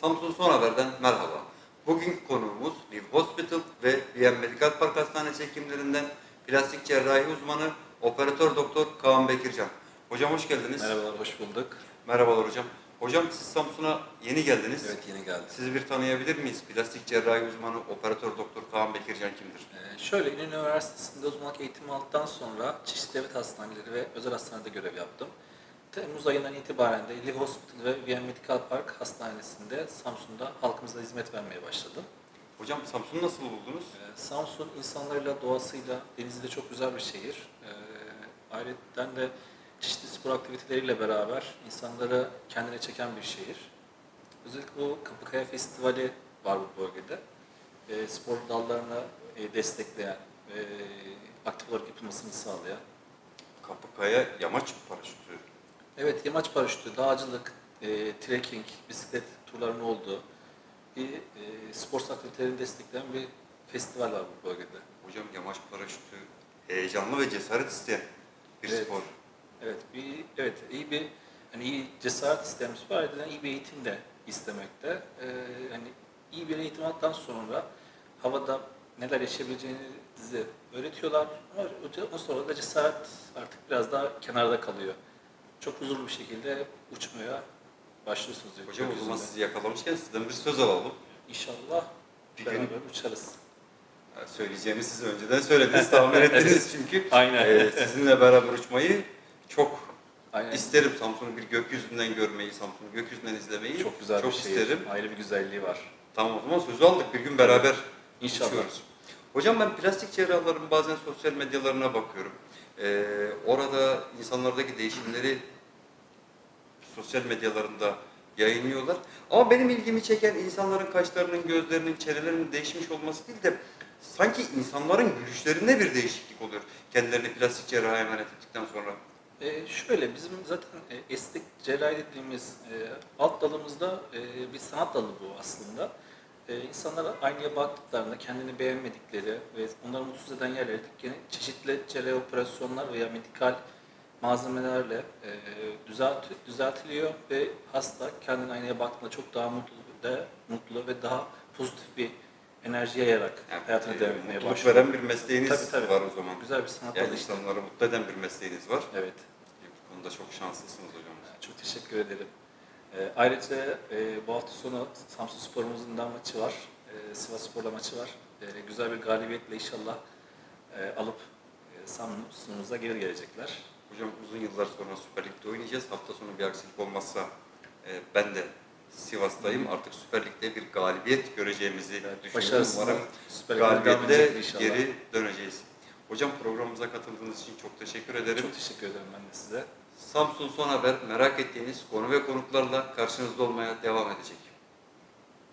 Samsun Son Haber'den merhaba. Bugünkü konuğumuz Liv Hospital ve VM Medical Park Hastanesi hekimlerinden plastik cerrahi uzmanı operatör doktor Kaan Bekircan. Hocam hoş geldiniz. Merhabalar, hoş bulduk. Merhabalar hocam. Hocam siz Samsun'a yeni geldiniz. Evet, yeni geldik. Sizi bir tanıyabilir miyiz? Plastik cerrahi uzmanı operatör doktor Kaan Bekircan kimdir? Ee, şöyle, İnönü Üniversitesi'nde uzmanlık eğitimi aldıktan sonra çeşitli devlet hastaneleri ve özel hastanede görev yaptım. Temmuz ayından itibaren de Live Hospital ve VM Medical Park Hastanesi'nde Samsun'da halkımıza hizmet vermeye başladım. Hocam Samsun'u nasıl buldunuz? Ee, Samsun insanlarıyla, doğasıyla, deniziyle çok güzel bir şehir. Ee, ayrıca de çeşitli spor aktiviteleriyle beraber insanları kendine çeken bir şehir. Özellikle bu Kapıkaya Festivali var bu bölgede. Ee, spor dallarını e, destekleyen, e, aktif olarak yapılmasını sağlayan. Kapıkaya yamaç paraşütü. Evet, yamaç paraşütü, dağcılık, e, trekking, bisiklet turlarının olduğu bir e, spor aktivitelerini destekleyen bir festival var bu bölgede. Hocam yamaç paraşütü heyecanlı ve cesaret isteyen bir Evet. spor. Evet, bir evet iyi bir hani iyi cesaret isteyen bir spor, ayrıca iyi bir eğitim de istemekte. Ee, hani iyi bir eğitim aldıktan sonra havada neler yaşayabileceğinizi öğretiyorlar. Ama ondan sonra da cesaret artık biraz daha kenarda kalıyor. Çok huzurlu bir şekilde uçmaya başlıyorsunuz. Hocam o zaman gökyüzünde. sizi yakalamışken sizden bir söz alalım. İnşallah Bir beraber gün uçarız. Ya Söyleyeceğimi siz önceden söylediniz, tahmin ettiniz çünkü. Aynen. Ee, sizinle beraber uçmayı çok Aynen. isterim. Samsun'u bir gökyüzünden görmeyi, Samsun'u gökyüzünden izlemeyi Çok güzel bir şehir. isterim. Ayrı bir güzelliği var. Tamam o zaman sözü aldık. Bir gün beraber İnşallah. uçuyoruz. Hocam ben plastik cerrahların bazen sosyal medyalarına bakıyorum. Ee, orada insanlardaki değişimleri sosyal medyalarında yayınlıyorlar. Ama benim ilgimi çeken insanların kaşlarının, gözlerinin, çenelerinin değişmiş olması değil de sanki insanların gülüşlerinde bir değişiklik oluyor. Kendilerini plastik cerraha emanet ettikten sonra. E, şöyle bizim zaten e, estetik cerrahi dediğimiz e, alt dalımızda e, bir sanat dalı bu aslında. E, insanlar aynaya baktıklarında kendini beğenmedikleri ve onları mutsuz eden yerlerde gene çeşitli cerrahi operasyonlar veya medikal malzemelerle e, düzelt, düzeltiliyor ve hasta kendini aynaya baktığında çok daha mutlu, de, mutlu ve daha pozitif bir enerji yayarak Yani, hayatına e, devam etmeye başlıyor. veren bir mesleğiniz Tabii, tabii. var o zaman. Güzel bir sanat Yani işte. insanları mutlu eden bir mesleğiniz var. Evet. Bu konuda çok şanslısınız hocam. Çok teşekkür ederim. E, ayrıca e, bu hafta sonu Samsun Spor'umuzun da maçı var. E, Sivas Spor'la maçı var. E, güzel bir galibiyetle inşallah e, alıp e, Samsun'umuza geri gelecekler. Hocam uzun yıllar sonra Süper Lig'de oynayacağız. Hafta sonu bir aksilik olmazsa e, ben de Sivas'tayım. Artık Süper Lig'de bir galibiyet göreceğimizi Evet, düşünüyorum. Umarım galibiyette geri döneceğiz. Hocam programımıza katıldığınız için çok teşekkür ederim. Çok teşekkür ederim ben de size. Samsun Son Haber merak ettiğiniz konu ve konuklarla karşınızda olmaya devam edecek.